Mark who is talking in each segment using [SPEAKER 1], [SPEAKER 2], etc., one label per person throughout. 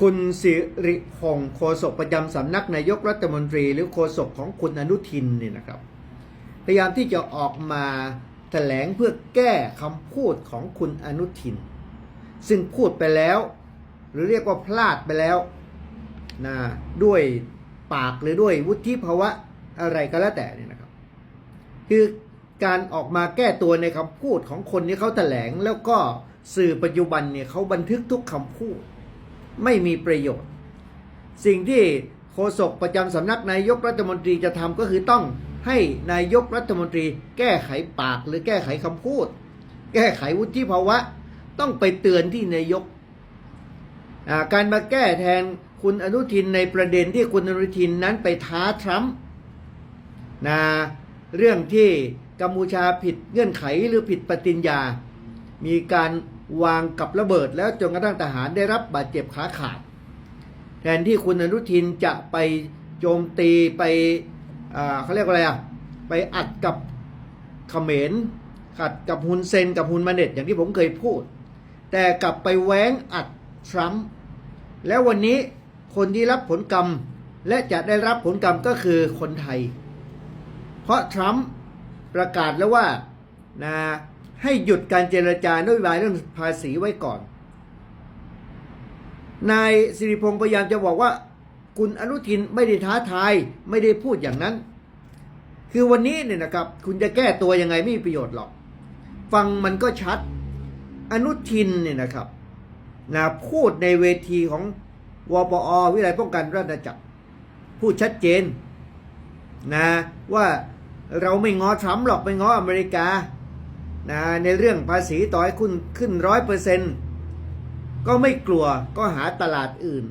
[SPEAKER 1] คุณสิริพงศ์โฆษกประจำสำนักนายกรัฐมนตรี หรือโฆษกของคุณอนุทินเนี่ยนะครับ พยายามที่จะออกมาแถลงเพื่อแก้คำพูดของคุณอนุทิน ซึ่งพูดไปแล้ว หรือเรียกว่าพลาดไปแล้วนะด้วยปากหรือด้วยวุฒิภาวะอะไรก็แล้วแต่เนี่ยนะครับ คือการออกมาแก้ตัวในคำพูดของคนที่เขาแถลงแล้วก็สื่อปัจจุบันเนี่ยเขาบันทึกทุกคำพูด ไม่มีประโยชน์ สิ่งที่โฆษกประจำสำนักนายกรัฐมนตรีจะทำก็คือต้องให้นายกรัฐมนตรีแก้ไขปากหรือแก้ไขคำพูด แก้ไขวุฒิภาวะ ต้องไปเตือนที่นายกาการมาแก้แทนคุณอนุทินในประเด็นที่คุณอนุทินนั้นไปท้าทรัมป์นะเรื่องที่กัมพูชาผิดเงื่อนไขหรือผิดปฏิญญา มีการ วางกับระเบิดแล้วจนกระทั่งทหารได้รับบาดเจ็บขาขาด แทนที่คุณอนุทินจะไปโจมตีไปเขาเรียกว่าอะไรอะไปอัดกับเขมรขัดกับฮุนเซนกับฮุนมาเน็ตอย่างที่ผมเคยพูด แต่กลับไปแหวงอัดทรัมป์แล้ววันนี้คนที่รับผลกรรมและจะได้รับผลกรรมก็คือคนไทย เพราะทรัมป์ประกาศแล้วว่านะ ให้หยุดการเจรจานโยบายเรื่องภาษีไว้ก่อน นายสิริพงศ์พยายามจะบอกว่า คุณอนุทินไม่ได้ท้าทายไม่ได้พูดอย่างนั้น คือวันนี้เนี่ยนะครับ คุณจะแก้ตัวยังไงไม่มีประโยชน์หรอก ฟังมันก็ชัด อนุทินเนี่ยนะครับนะพูดในเวทีของวปอวิไลป้องกันราชอาจักร พูดชัดเจนนะว่าเราไม่ง้อทรัมป์หรอกไม่ง้ออเมริกา นะในเรื่องภาษีต่อให้คุณขึ้นร้อยเปอร์เซ็นต์ก็ไม่กลัวก็หาตลาดอื่น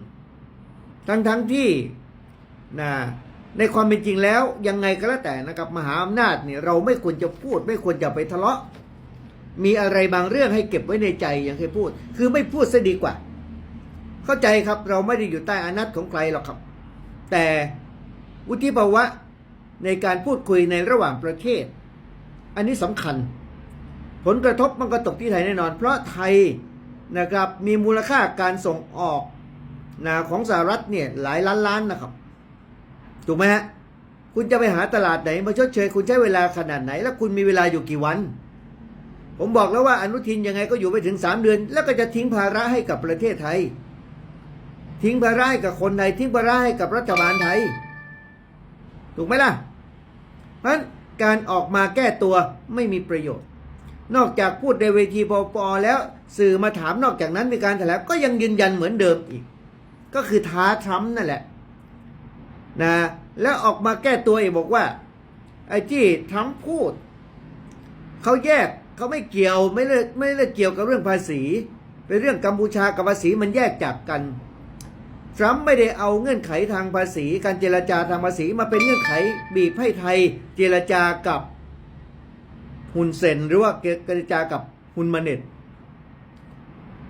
[SPEAKER 1] ทั้งทั้งที่นะในความเป็นจริงแล้วยังไงก็แล้วแต่นะครับมหาอำนาจเนี่ยเราไม่ควรจะพูด ไม่ควรจะไปทะเลาะ มีอะไรบางเรื่องให้เก็บไว้ในใจอย่างเคยพูด คือไม่พูดซะดีกว่า เข้าใจครับเราไม่ได้อยู่ใต้อานัตของใครหรอกครับ แต่วุฒิภาวะในการพูดคุยในระหว่างประเทศ อันนี้สำคัญ ผลกระทบมันก็ตกที่ไทยแน่นอน เพราะไทยนะครับมีมูลค่าการส่งออกนะของสหรัฐเนี่ยหลายล้านล้านนะครับ ถูกไหมฮะคุณจะไปหาตลาดไหนมาชดเชย คุณใช้เวลาขนาดไหน แล้วคุณมีเวลาอยู่กี่วัน ผมบอกแล้วว่าอนุทินยังไงก็อยู่ไปถึงสามเดือน แล้วก็จะทิ้งภาระให้กับประเทศไทย ทิ้งภาระให้กับคนไทยทิ้งภาระให้กับรัฐบาลไทย ถูกไหมล่ะเพราะฉะนั้นการออกมาแก้ตัวไม่มีประโยชน์ นอกจากพูดในเวทีปปอแล้วสื่อมาถามนอกจากนั้นมีการแถลงก็ยังยืนยันเหมือนเดิมอีก ก็คือท้าทรัมป์นั่นแหละนะแล้วออกมาแก้ตัวเองบอกว่าไอ้ที่ทรัมป์พูดเขาแยกเขาไม่เกี่ยวไม่ได้ไม่ได้เกี่ยวกับเรื่องภาษีเป็นเรื่องกัมพูชากับภาษีมันแยกจากกันทรัมป์ไม่ได้เอาเงื่อนไขทางภาษี การเจรจาทางภาษีมาเป็นเงื่อนไขบีบให้ไทยเจรจากับ ฮุนเซนหรือว่าเจรจากับฮุนมาเน็ต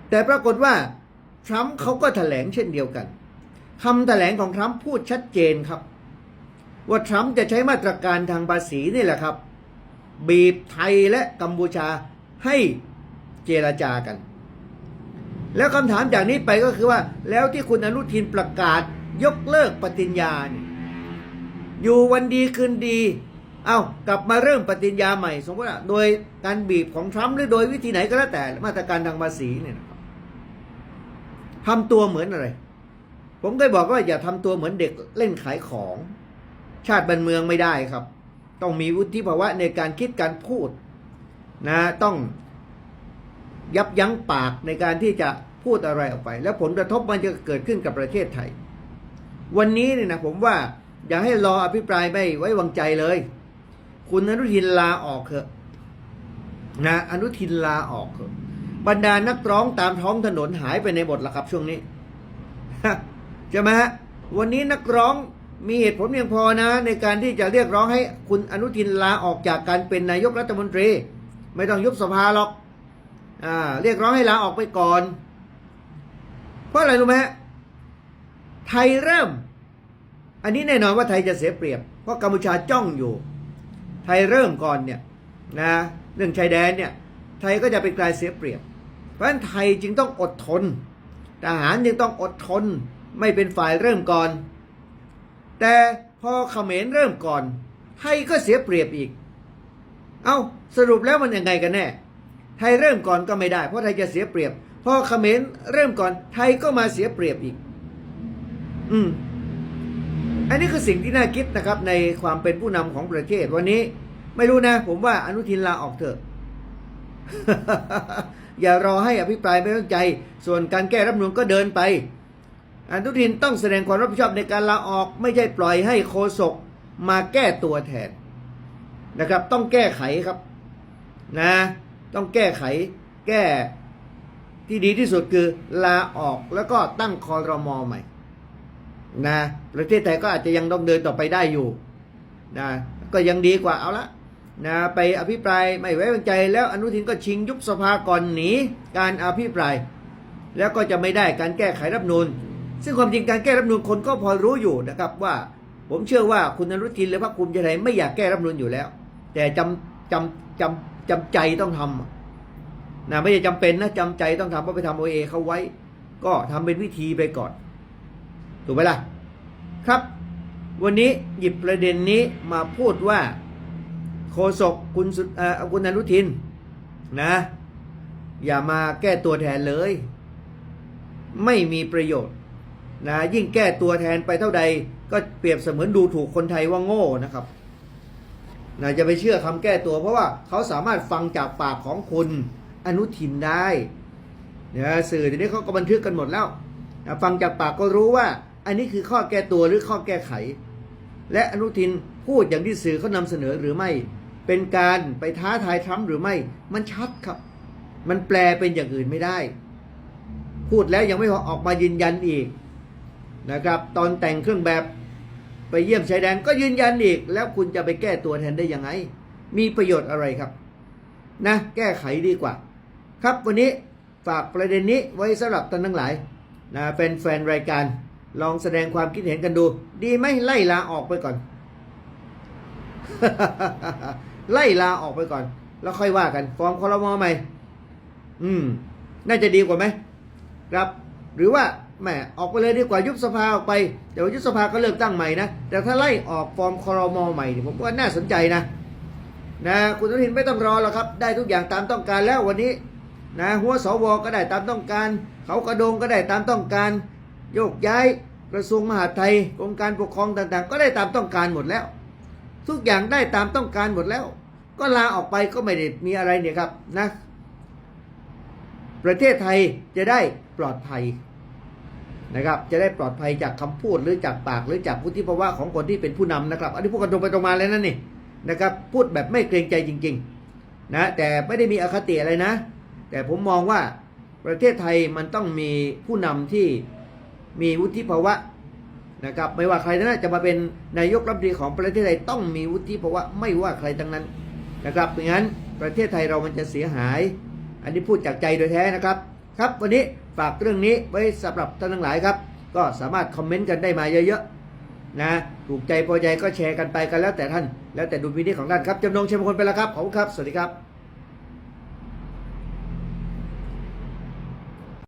[SPEAKER 1] แต่ปรากฏว่าทรัมป์เขาก็แถลงเช่นเดียวกันคำแถลงของทรัมป์พูดชัดเจนครับ ว่าทรัมป์จะใช้มาตรการทางภาษีนี่แหละครับ บีบไทยและกัมพูชาให้เจรจากัน แล้วคำถามจากนี้ไปก็คือว่า แล้วที่คุณอนุทินประกาศยกเลิกปฏิญญาอยู่วันดีคืนดี เอากลับมาเริ่มปฏิญญาใหม่ สมมติว่าโดยการบีบของทรัมป์หรือโดยวิธีไหนก็แล้วแต่มาตรการทางภาษีเนี่ยนะครับทำตัวเหมือนอะไร ผมเคยบอกว่าอย่าทำตัวเหมือนเด็กเล่นขายของ ชาติบ้านเมืองไม่ได้ครับ ต้องมีวุฒิภาวะในการคิดการพูดนะต้องยับยั้งปากในการที่จะพูดอะไรออกไป แล้วผลกระทบมันจะเกิดขึ้นกับประเทศไทย วันนี้เนี่ยนะผมว่าอย่าให้รออภิปรายไม่ไว้วางใจเลย คุณอนุทินลาออกเถอะนะอนุทินลาออกเถอะบรรดานักร้องตามท้องถนนหายไปในหมดแล้วครับช่วงนี้ใช่ไหมฮะวันนี้นักร้องมีเหตุผลเพียงพอนะ ในการที่จะเรียกร้องให้คุณอนุทินลาออกจากการเป็นนายกรัฐมนตรี ไม่ต้องยุบสภาหรอกอ่าเรียกร้องให้ลาออกไปก่อน เพราะอะไรรู้ไหมฮะไทยเริ่ม อันนี้แน่นอนว่าไทยจะเสียเปรียบ เพราะกัมพูชาจ้องอยู่ ไทยเริ่มก่อนเนี่ยนะเรื่องชายแดนเนี่ยไทยก็จะเป็นกลายเสียเปรียบ เพราะฉะนั้นไทยจึงต้องอดทน ทหารยังต้องอดทนไม่เป็นฝ่ายเริ่มก่อน แต่พอเขมรเริ่มก่อน ไทยก็เสียเปรียบอีก เอา้าสรุปแล้วมันยังไงกันแน่ ไทยเริ่มก่อนก็ไม่ได้ เพราะไทยจะเสียเปรียบ พอเขมรเริ่มก่อนไทยก็มาเสียเปรียบอีก อืม อันนี้คือสิ่งที่น่าคิดนะครับในความเป็นผู้นำของประเทศวันนี้ ไม่รู้นะ ผมว่าอนุทินลาออกเถอะ อย่ารอให้อภิปรายไม่ไว้วางใจ ส่วนการแก้รัฐมนูลก็เดินไป อนุทินต้องแสดงความรับผิดชอบในการลาออก ไม่ใช่ปล่อยให้โคศกมาแก้ตัวแทนนะครับ ต้องแก้ไขครับ นะ ต้องแก้ไข แก้ที่ดีที่สุดคือลาออกแล้วก็ตั้งคอรมอใหม่ นะประเทศไทยก็อาจจะยังต้องเดินต่อไปได้อยู่นะก็ยังดีกว่าเอาละนะไปอภิปรายไม่ไว้วางใจแล้วอนุทินก็ชิงยุบสภาก่อนหนีการอภิปราย แล้วก็จะไม่ได้การแก้ไขรัฐนูญซึ่งความจริงการแก้รัฐนูญคนก็พอรู้อยู่นะครับว่า ผมเชื่อว่าคุณอนุทินหรือพรรคภูมิใจไทยไม่อยากแก้รัฐนูญอยู่แล้ว แต่จำจำจำจำใจต้องทำนะไม่ใช่จำเป็นนะจำใจต้องทำเพราะไปทำโอเอเขาไว้ ก็ทำเป็นวิธีไปก่อน ถูกไหมล่ะ ครับ วันนี้หยิบประเด็นนี้มาพูดว่าโฆษกคุณอคุณอนุทินนะ อย่ามาแก้ตัวแทนเลย ไม่มีประโยชน์นะยิ่งแก้ตัวแทนไปเท่าใด ก็เปรียบเสมือนดูถูกคนไทยว่าโง่นะครับนะจะไปเชื่อคำแก้ตัวเพราะว่าเขาสามารถฟังจากปากของคุณอนุทินได้นี่ยสื่อเดี๋ยวนี้เขาก็บันทึกกันหมดแล้วนะฟังจากปากก็รู้ว่า อันนี้คือข้อแก้ตัวหรือข้อแก้ไข และอนุทินพูดอย่างที่สื่อเขานำเสนอหรือไม่ เป็นการไปท้าทายทรัมป์หรือไม่ มันชัดครับ มันแปลเป็นอย่างอื่นไม่ได้ พูดแล้วยังไม่พอออกมายืนยันอีกนะครับ ตอนแต่งเครื่องแบบไปเยี่ยมชายแดนก็ยืนยันอีก แล้วคุณจะไปแก้ตัวแทนได้ยังไง มีประโยชน์อะไรครับ นะ แก้ไขดีกว่า ครับวันนี้ฝากประเด็นนี้ไว้สำหรับท่านทั้งหลายนะเป็นแฟนรายการ ลองแสดงความคิดเห็นกันดู ดีไหมไล่ลาออกไปก่อน ไล่ลาออกไปก่อน แล้วค่อยว่ากันฟอร์มคอรมอใหม่ อืม น่าจะดีกว่าไหมครับ หรือว่าแหมออกไปเลยดีกว่ายุบสภาออกไปเดี๋ยวยุบสภาก็เลิกตั้งใหม่นะแต่ถ้าไล่ออกฟอร์มคอรมอใหม่ผมว่าน่าสนใจนะ นะคุณอนุทินไม่ต้องรอแล้วครับ ได้ทุกอย่างตามต้องการแล้ววันนี้ นะหัวสวก็ได้ตามต้องการ เขากระโดงก็ได้ตามต้องการ โยกย้ายกระทรวงมหาดไทยกรมการปกครองต่างๆ ก็ได้ตามต้องการหมดแล้ว ทุกอย่างได้ตามต้องการหมดแล้ว ก็ลาออกไปก็ไม่ได้มีอะไรเนี่ยครับนะประเทศไทยจะได้ปลอดภัยนะครับ จะได้ปลอดภัยจากคำพูดหรือจากปากหรือจากวุฒิภาวะของคนที่เป็นผู้นำนะครับ อันนี้พูดกันตรงไปตรงมาเลยนั่นนี่นะครับ พูดแบบไม่เกรงใจจริง ๆ นะ แต่ไม่ได้มีอคติอะไรนะ แต่ผมมองว่าประเทศไทยมันต้องมีผู้นำที่ มีวุฒิภาวะนะครับไม่ว่าใครนะจะมาเป็นนายกรัฐมนตรีของประเทศไทยต้องมีวุฒิภาวะไม่ว่าใครทั้งนั้นนะครับไม่งั้นประเทศไทยเรามันจะเสียหาย อันนี้พูดจากใจโดยแท้นะครับ ครับวันนี้ฝากเรื่องนี้ไว้สำหรับท่านทั้งหลายครับ ก็สามารถคอมเมนต์กันได้มาเยอะๆนะถูกใจพอใจก็แชร์กันไปกันแล้วแต่ท่าน แล้วแต่ดุลพินิจของท่านครับจำนงเชยมงคลไปแล้วครับขอบคุณครับ สวัสดีครับ